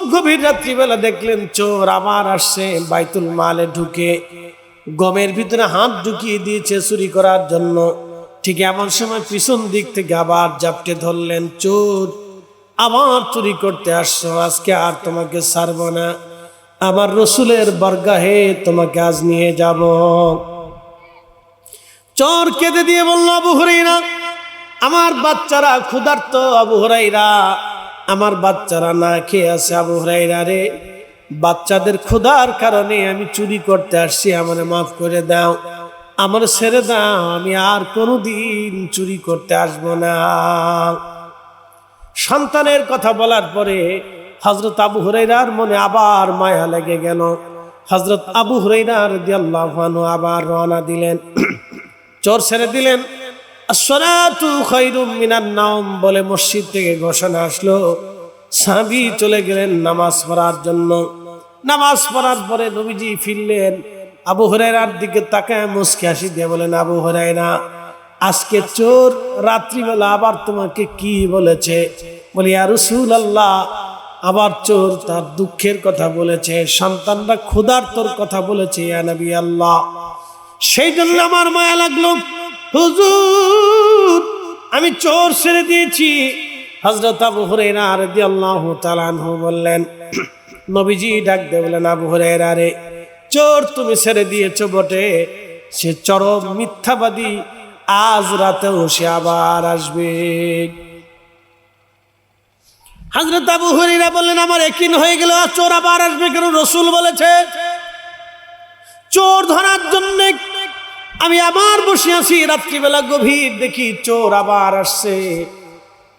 খুব গভীর রাত্রিবেলা দেখলেন চোর আবার আসছে, বাইতুল মালে ঢুকে গমের ভিতরে হাত ঢুকিয়ে দিয়েছে চুরি করার জন্য। ঠিক এমন সময় পিছন দিক থেকে আবার জাপটে ধরলেন, চোর, আবার চুরি করতে আসছো, আজকে আর তোমাকে ছাড়বো না। আমার রসুলের বর্গাহে তোমাকে আজ নিয়ে যাব। চোর কেঁদে দিয়ে বলল, আবু হরাইরা আমার বাচ্চারা, ক্ষুধার্ত আবু হরাইরা আমার বাচ্চারা না খেয়ে আছে আবু হরাইরা রে। বাচ্চাদের ক্ষুধার কারণে আমি চুরি করতে আসছি, আমার মাফ করে দাও। আমার ছেড়ে দাও, আমি আর কোনোদিন চুরি করতে আসব না। সন্তানের কথা বলার পরে হজরত আবু হুরাইরার মনে আবার মায়া লেগে গেল। হজরত আবু হুরাইরার দিয়াল্লাহানু আবার রওনা দিলেন। চোর ছেড়ে দিলেন। বলে মসজিদ থেকে ঘোষণা আসলো। সাবি চলে গেলেন নামাজ পড়ার জন্য। নামাজ পড়ার পরে নবীজি ফিরলেন। আবু হরাইরার দিকে তাকায় মুসকে হাসি দিয়ে বলেন, আবু হরাইরা আজকে চোর রাত্রিবেলা আবার তোমাকে কি বলেছে? বলি আর রসুল আল্লাহ আবার চোর তার দুঃখের কথা বলেছে, সন্তানরা ক্ষুধার্তর কথা বলেছে, ইয়া আল্লাহ। সেই জন্য আমার মায়া লাগল। হুজুর, আমি চোর ছেড়ে দিয়েছি। হজরত আবু হুরাইরা রাদিয়াল্লাহু তাআলা আনহু বললেন, নবীজি ডাক দিয়ে বলেন আবু হুরাইরা রে, চোর তুমি ছেড়ে দিয়েছ বটে। সে চরম মিথ্যাবাদী, আজ রাতেও সে আবার আসবে। হজরত আবু হুরাইরা বললেন, আমার একিন হয়ে গেল, আর চোর আবার আসবে কেন? রসুল বলেছে, চোর ধরার জন্য আমি আবার বসে আছি, রাত্রিবেলা গভীর দেখি চোর আবার আসছে।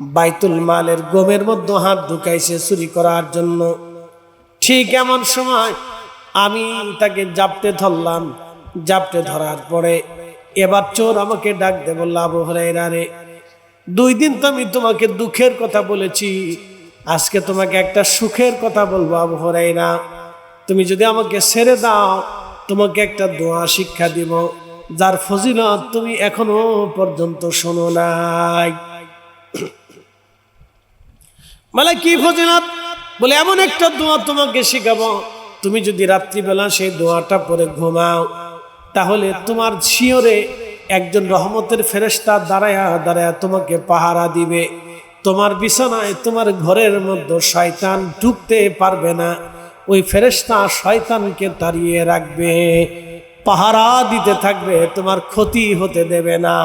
বাইতুল মালের গমের মধ্যে হাত ঢুকাইছে চুরি করার জন্য। ঠিক এমন সময় আমি তাকে জাপটে ধরলাম, জাপটে ধরার পরে এবার চোর আমাকে ডাক দে বলল, আবু হরাইরা রে, দুই দিন তো আমি তোমাকে দুঃখের কথা বলেছি। আজকে তোমাকে একটা সুখের কথা বলব, আবু হরাইরা তুমি যদি আমাকে ছেড়ে দাও, তোমাকে একটা দোয়া শিক্ষা দিব। যার ফজিলত তুমি এখনও পর্যন্ত শোনো নাই। মানে কি ফজিলত? বলে, এমন একটা দোয়া তোমাকে শিখাবো। তুমি যদি রাত্রিবেলা সেই দোয়াটা পরে ঘুমাও, তাহলে তোমার শিওরে একজন রহমতের ফেরেস্তা দাঁড়ায়া দাঁড়ায়া তোমাকে পাহারা দিবে। তোমার বিছানায় তোমার ঘরের মধ্যে শয়তান ঢুকতে পারবে না। ওই ফেরেস্তা শয়তানকে তাড়িয়ে রাখবে। পাহারা দিতে থাকবে, তোমার ক্ষতি হতে দেবে না।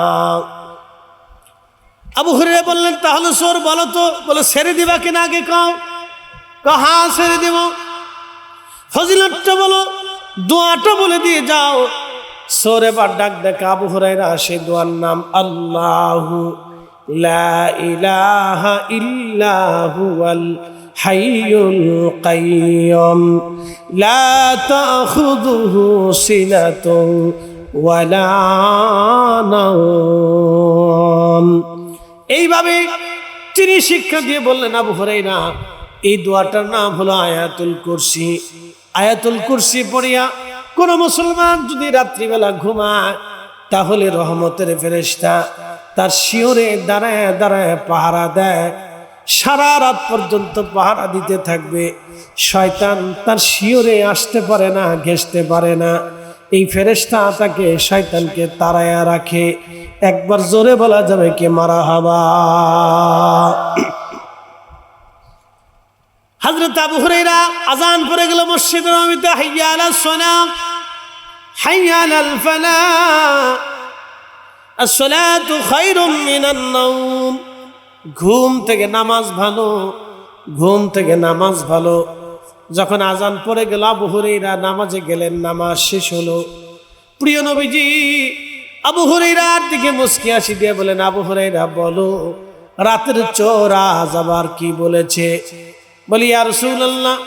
আবু হরে বললেন, তাহলে সোর বলো তো। বলো, ছেড়ে দিবা কিনা আগে কাও। হা ছেড়ে দিব। ফজিলতটা বলো, দোয়াটা বলে দিয়ে যাও। সোর এবার ডাক দেখা আবু হরাইরা সে দোয়ার নাম আল্লাহু লা ইলাহা ইল্লাহু আল হাইয়ুল কাইয়ুম লা তাখুযুহু সিনাতুন ওয়ালা নাওম। এইভাবে তিনি শিক্ষা দিয়ে বললেন, আবু হরাইরা এই দোয়াটার নাম হলো আয়াতুল কুরসি। আয়াতুল কুরসি পড়িয়া কোন মুসলমান যদি রাত্রিবেলা ঘুমায়, তাহলে রহমতের ফেরেস্তা তার শিওরে দাঁড়ায় দাঁড়ায় পাহারা দেয় সারা রাত পর্যন্ত পাহারা দিতে থাকবে। শয়তান তার শিওরে আসতে পারে না ঘেসতে পারে না। এই ফেরেস্তা তাকে শয়তানকে তাড়ায়া রাখে। একবার জোরে বলা যাবে কে মারা হাবা। হজরত আবু হুরাইরা আজান পড়ে গেল মসজিদের নবীতে হাইয়া আলা সোনা, হাইয়া আলাল ফালা মিনান নাওম। ঘুম থেকে নামাজ ভালো, ঘুম থেকে নামাজ ভালো। যখন আজান পড়ে গেল, আবু হুরাইরা নামাজে গেলেন, নামাজ শেষ হলো। প্রিয় নবীজি, আবু হুরাইরার দিকে মুস্কি আসি দিয়ে বলেন আবু হুরাইরা বলো, রাতের চোরা আবার কি বলেছে? বলি আর রসুল্লাহ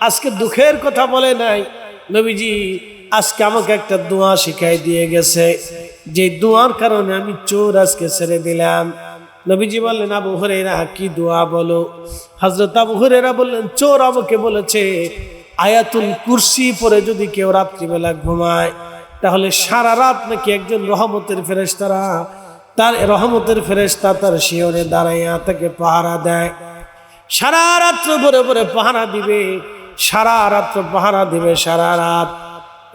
আজকে দুঃখের কথা বলে নাই। নবীজি, আজকে আমাকে একটা দোয়া শিখাই দিয়ে গেছে। যে দোয়ার কারণে আমি চোর আজকে ছেড়ে দিলাম। নবীজি বললেন, আবু হরেরা কি দোয়া বলো? হজরত আবু হরেরা বললেন, চোর আমাকে বলেছে, আয়াতুল কুরসি পরে যদি কেউ রাত্রিবেলা ঘুমায়, তাহলে সারা রাত নাকি একজন রহমতের ফেরেস্তারা তার রহমতের ফেরেস্তা তার শিওরে দাঁড়াইয়া তাকে পাহারা দেয়। সারা রাত্র ভরে ভরে পাহারা দিবে, সারা রাত্র পাহারা দিবে, সারা রাত।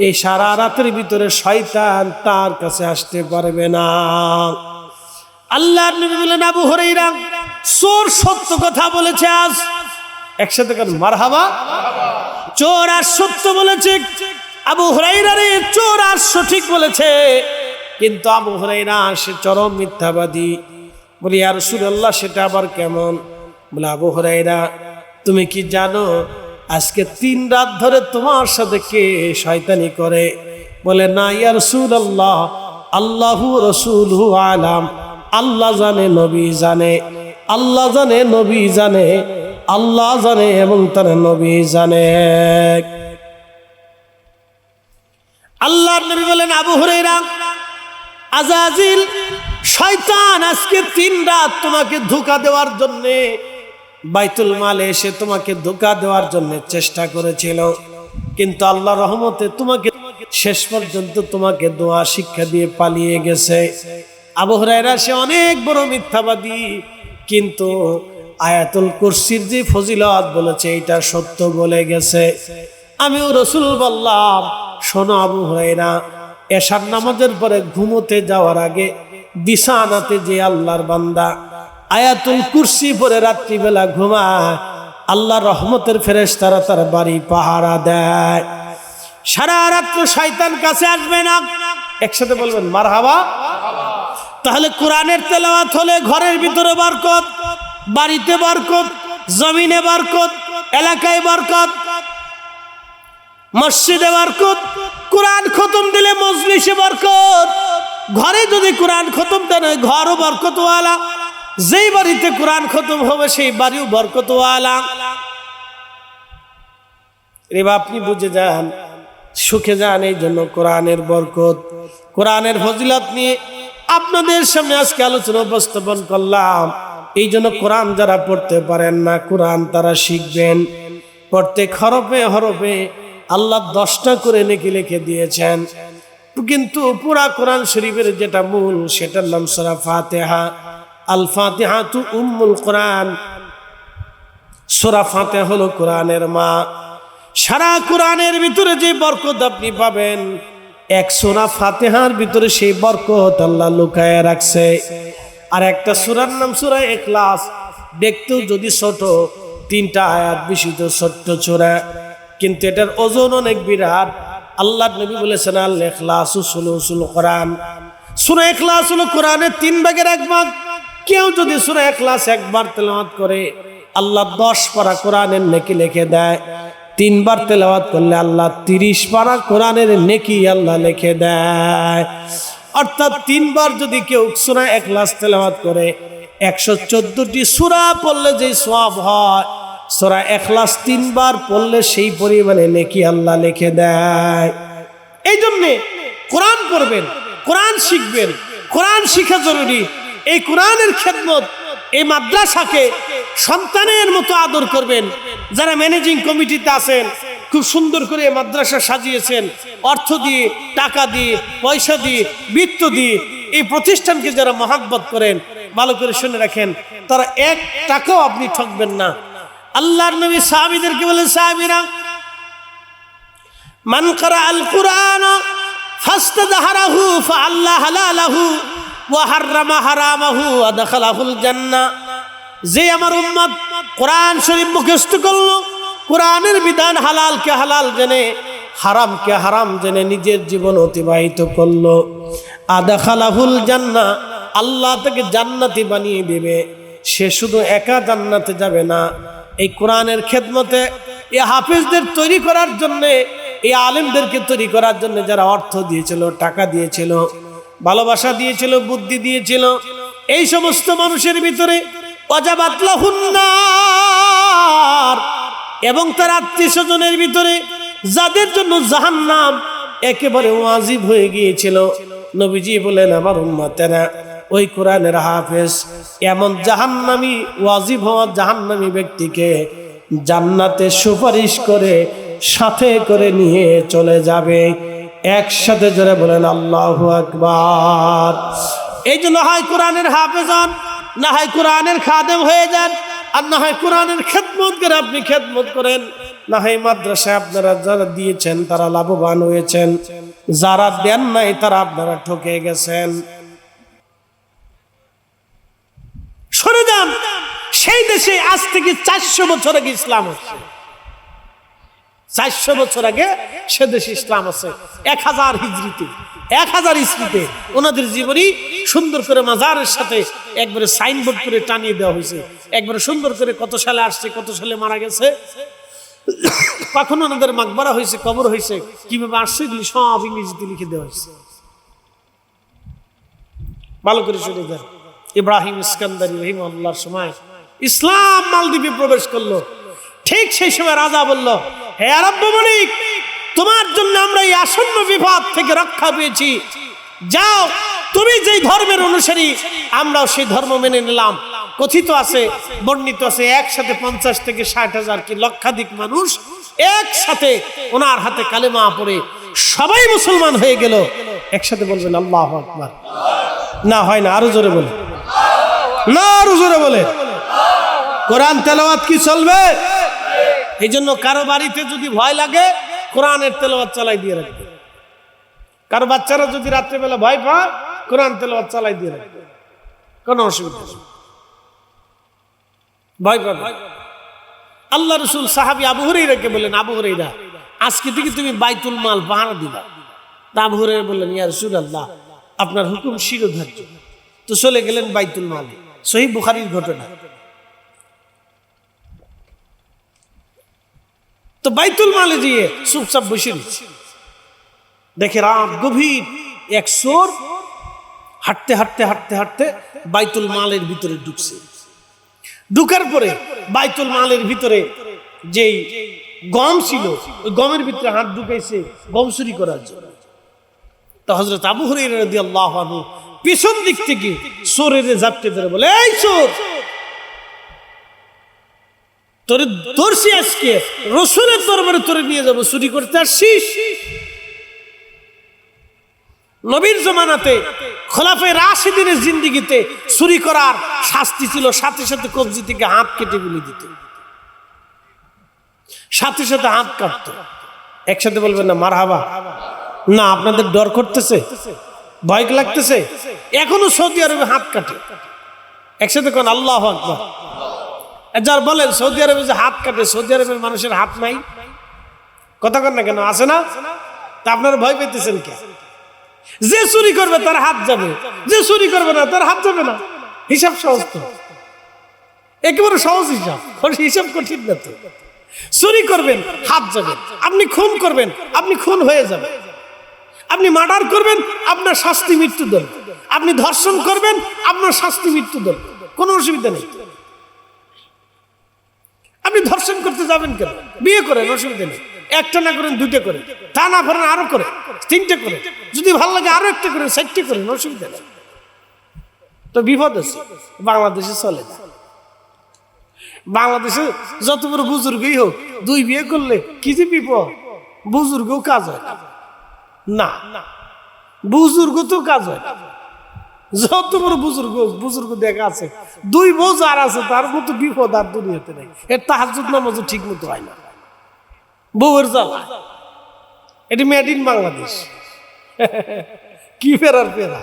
এই সারা রাতের ভিতরে শয়তান তার কাছে আসতে পারবে না। আল্লাহর নবী বলেন, আবু হরাইরা চোর সত্য কথা বলেছে আজ। একসাথে কেন মারহাবা। চোর আর সত্য বলেছে। আবু হরাইরা রে, চোর আর সঠিক বলেছে। কিন্তু আবু হরাইরা সে চরম মিথ্যাবাদী। বলি আর সুরাল্লাহ সেটা আবার কেমন? বলে, আবু হরাইরা তুমি কি জানো, আজকে তিন রাত ধরে তোমার সাথে কে শয়তানি করে? বলে, না ইয়ার সুর আল্লাহ আল্লাহু রসুল আলাম। আল্লাহ জানে, নবী জানে, আল্লাহ জানে, নবী জানে, আল্লাহ জানে এবং তার নবী জানে। আল্লাহর নবী বলেন, আবু হুরাইরা আজাজিল, শয়তান আজকে তিন রাত তোমাকে ধোকা দেওয়ার জন্য বাইতুল মালে এসে তোমাকে ধোকা দেওয়ার জন্য চেষ্টা করেছিল। কিন্তু আল্লাহ রহমতে তোমাকে শেষ পর্যন্ত তোমাকে দোয়া শিক্ষা দিয়ে পালিয়ে গেছে। আবু হুরায়রা, সে অনেক বড় মিথ্যাবাদী। কিন্তু আয়াতুল কুরসির যে ফজিলত বলেছে, এটা সত্য বলে গেছে। আমিও রসুল বললাম, শোনো আবু হুরায়রা, এশার নামাজের পরে ঘুমোতে যাওয়ার আগে বিছানাতে যে আল্লাহর বান্দা আয়াতুল কুরসি পরে রাত্রিবেলা ঘুমায় আল্লাহ রহমতের ফেরেশ তারা তার বাড়ি পাহারা দেয়। সারা রাত্র শয়তান কাছে আসবে না। একসাথে বলবেন মার হাবা তাহলে কোরআনের তেলাওয়াত হলে ঘরের ভিতরে বরকত, বাড়িতে বরকত, জমিনে বরকত, এলাকায় বরকত, মসজিদে বরকত, কোরআন খতম দিলে মজলিসে বরকত। ঘরে যদি কোরআন খতম দেন ঘরও বরকতওয়ালা। যেই বাড়িতে কোরআন খতম হবে, সেই বাড়িও বরকতওয়ালা। এবার আপনি বুঝে যান, সুখে যান এই জন্য কোরআনের বরকত, কোরআনের ফজিলত নিয়ে আপনাদের সামনে আজকে আলোচনা উপস্থাপন করলাম। এই জন্য কোরআন যারা পড়তে পারেন না, কোরআন তারা শিখবেন। প্রত্যেক হরফে হরফে আল্লাহ দশটা করে নেকি লিখে দিয়েছেন। কিন্তু পুরা কোরআন শরীফের যেটা মূল, সেটার নাম সরা ফাতেহা। আল ফাতেহা তু উম্মুল কোরআন। সোরা ফাতে হলো কোরআনের মা। সারা কোরআনের ভিতরে যে বরকত আপনি পাবেন এক সোরা ফাতেহার ভিতরে সেই বরকত আল্লাহ লুকায় রাখছে। আর একটা সুরার নাম সুরা এখলাস দেখতেও যদি ছোট, তিনটা আয়াত বিশিত ছোট্ট চোরা কিন্তু এটার ওজন অনেক বিরাট। আল্লাহ নবী বলেছেন আল্লাহ এখলাস উসুল কোরআন। সুরা এখলাস হলো কোরআনের তিন ভাগের এক ভাগ। কেউ যদি সুরা এখলাস একবার তেলাওয়াত করে, আল্লাহ দশ পারা কোরআনের নেকি লিখে দেয়। তিনবার তেলাওয়াত করলে আল্লাহ তিরিশ পারা কোরআনের নেকি আল্লাহ লিখে দেয়। অর্থাৎ তিনবার যদি কেউ সুরা এখলাস তেলাওয়াত করে, একশো চোদ্দটি সুরা পড়লে যে সব হয়, সোরা এখলাস তিনবার পড়লে সেই পরিমাণে নেকি আল্লাহ লিখে দেয়। এই জন্যে কোরআন পড়বেন, কোরআন শিখবেন, কোরআন শিখা জরুরি। এই কোরআনের খেদমত এই মাদ্রাসাকে সন্তানের মতো আদর করবেন। যারা ম্যানেজিং কমিটিতে আছেন, খুব সুন্দর করে মাদ্রাসা সাজিয়েছেন। অর্থ দিয়ে, টাকা দিয়ে, পয়সা দিয়ে, বৃত্ত দিয়ে এই প্রতিষ্ঠানকে যারা মহাব্বত করেন, ভালো করে শুনে রাখেন, তারা এক টাকাও আপনি ঠকবেন না। আল্লাহর নবী সাহাবিদেরকে বলেন, সাহাবিরা, মান করা আল কুরআন ফাস্তাদহারাহু, ফাআল্লাহ হালালাহু, ওয়া হাররামা হারামাহু, ওয়া দাখালাহুল জান্নাহ। যে আমার উম্মত কোরআন শরীফ মুখস্থ করল, কোরআনের বিধান হালালকে হালাল জেনে হারামকে হারাম জেনে নিজের জীবন অতিবাহিত করল। আদাখালাহুল জান্না আল্লাহ তাকে জান্নাতি বানিয়ে দেবে। সে শুধু একা জান্নাতে যাবে না, এই কোরআনের খেদমতে এই হাফিজদের তৈরি করার জন্যে এই আলেমদেরকে তৈরি করার জন্য যারা অর্থ দিয়েছিল, টাকা দিয়েছিল, ভালোবাসা দিয়েছিল, বুদ্ধি দিয়েছিল, এই সমস্ত মানুষের ভিতরে অজাবাতলাহুন্নার এবং তার আত্মীয় স্বজনের ভিতরে যাদের জন্য জাহান্নাম একেবারে ওয়াজিব হয়ে গিয়েছিল। নবীজি বলেন আমার উম্মাতেরা, ওই কোরআনের হাফেজ, এমন জাহান্নামি, ওয়াজিব হওয়া জাহান্নামি ব্যক্তিকে জান্নাতে সুপারিশ করে সাথে করে নিয়ে চলে যাবে। একসাথে জোরে বলেন, আল্লাহ আকবার। এই জন্য হয় কোরআনের হাফেজ হন। না হয় কোরআনের খাদেম হয়ে যান, আর না হয় কোরআনের খেদমত করে আপনি খেদমত করেন। না হয় মাদ্রাসায় আপনারা যারা দিয়েছেন, তারা লাভবান হয়েছেন। যারা দেন নাই, তারা আপনারা ঠকে গেছেন। সরে যান। সেই দেশে আজ থেকে চারশো বছর আগে ইসলাম হচ্ছে। চারশো বছর আগে সে দেশে ইসলাম আছে। এক হাজার হিজড়িতে, এক হাজার ইসরিতে ওনাদের জীবনী সুন্দর করে মাজারের সাথে একবারে সাইনবোর্ড করে টানিয়ে দেওয়া হয়েছে। একবারে সুন্দর করে কত সালে আসছে, কত সালে মারা গেছে। কখন ওনাদের মাকবারা হয়েছে, কবর হয়েছে, কীভাবে আসছে এগুলি সব ইংরেজিতে লিখে দেওয়া হয়েছে। ভালো করে শুনে দেন ইব্রাহিম ইস্কান্দারি রহিম আল্লাহর সময় ইসলাম মালদ্বীপে প্রবেশ করল। ঠিক সেই সময় রাজা বলল, হে আরব্য মালিক, তোমার জন্য আমরা এই আসন্ন বিপদ থেকে রক্ষা পেয়েছি। যাও তুমি যেই ধর্মের অনুসারী, আমরাও সেই ধর্ম মেনে নিলাম। কথিত আছে, বর্ণিত আছে, একসাথে পঞ্চাশ থেকে ষাট হাজার কি লক্ষাধিক মানুষ একসাথে ওনার হাতে কালেমা পড়ে সবাই মুসলমান হয়ে গেল। একসাথে বলবেন, আল্লাহ আকবার। না, হয় না, আরও জোরে বলে। না, আরও জোরে বলে। কোরআন তেলাওয়াত কি চলবে? এই জন্য কারও বাড়িতে যদি ভয় লাগে, কোরআনের তেলাওয়াত চালাই দিয়ে রাখবে। কারও বাচ্চারা যদি রাত্রেবেলা ভয় পায় কোরআন তেলাওয়াত চালাই দিয়ে রাখবে। কোনো অসুবিধা ভয় পাবে আল্লাহ রসুল সাহাবি আবু হরেইরাকে বললেন, আবু হরেইরা আজকে থেকে তুমি বাইতুল মাল পাহারা দিবা। তা আবু বললেন রসুল আল্লাহ আপনার হুকুম শিরোধার্য। তো চলে গেলেন বাইতুল সহি বুখারির ঘটনা। তো বাইতুল মালে গিয়ে চুপচাপ বসে দেখে রাত গভীর, এক সোর হাঁটতে হাঁটতে হাঁটতে হাঁটতে বাইতুল মালের ভিতরে ঢুকছে। ঢুকার পরে বাইতুল মালের ভিতরে যেই গম ছিল, ওই গমের ভিতরে হাত ঢুকাইছে গম চুরি করার জন্য। তো হজরত আবু হরির আল্লাহ পিছন দিক থেকে সোরের জাপটে ধরে বলে, এই সোর তোরে ধরছি আজকে। রসুলের দরবারে তোরে নিয়ে যাব, চুরি করতে আসছিস? নবীর জমানাতে খোলাফে রাশিদিনের জিন্দিগিতে চুরি করার শাস্তি ছিল, সাথে সাথে কবজি থেকে হাত কেটে গুলি দিত। সাথে সাথে হাত কাটত। একসাথে বলবেন না মার হাবা না, আপনাদের ডর করতেছে, ভয় লাগতেছে। এখনও সৌদি আরবে হাত কাটে। একসাথে কোন, আল্লাহ যার বলেন, সৌদি আরবে যে হাত কাটে, সৌদি আরবের মানুষের হাত নাই। কথা কন না কেন, আছে না? তা আপনারা ভয় পেতেছেন কে? যে চুরি করবে, তার হাত যাবে। যে চুরি করবে না, তার হাত যাবে না। হিসাব সহজ তো। একেবারে সহজ হিসাব। হিসাব কঠিন না তো। চুরি করবেন, হাত যাবে। আপনি খুন করবেন, আপনি খুন হয়ে যাবেন। আপনি মার্ডার করবেন, আপনার শাস্তি মৃত্যু দেন আপনি ধর্ষণ করবেন, আপনার শাস্তি মৃত্যু দেন কোনো অসুবিধা নেই। আপনি ধর্ষণ করতে যাবেন কেন? বিয়ে করেন, অসুবিধা নেই। একটা না করেন, দুইটা করেন তা না করেন, আরও করে, তিনটে করে। যদি ভালো লাগে আরও একটা করেন চারটে করেন অসুবিধা নেই। তো বিপদ আছে, বাংলাদেশে চলে বাংলাদেশে যত বড় বুজুর্গই হোক, দুই বিয়ে করলে কি যে বিপদ? বুজুর্গও কাজ হয় না। বুজুর্গ তো কাজ হয় যত বড় বুজুর্গ বুজুর্গ দেখা আছে, দুই বউ যার আছে, তার মতো বিপদ আর দুনিয়াতে নেই। এর তাহাজুদ নামাজও ঠিক মতো হয় না। বউয়ের জ্বালা এটি মেড ইন বাংলাদেশ। কি ফেরার ফেরা?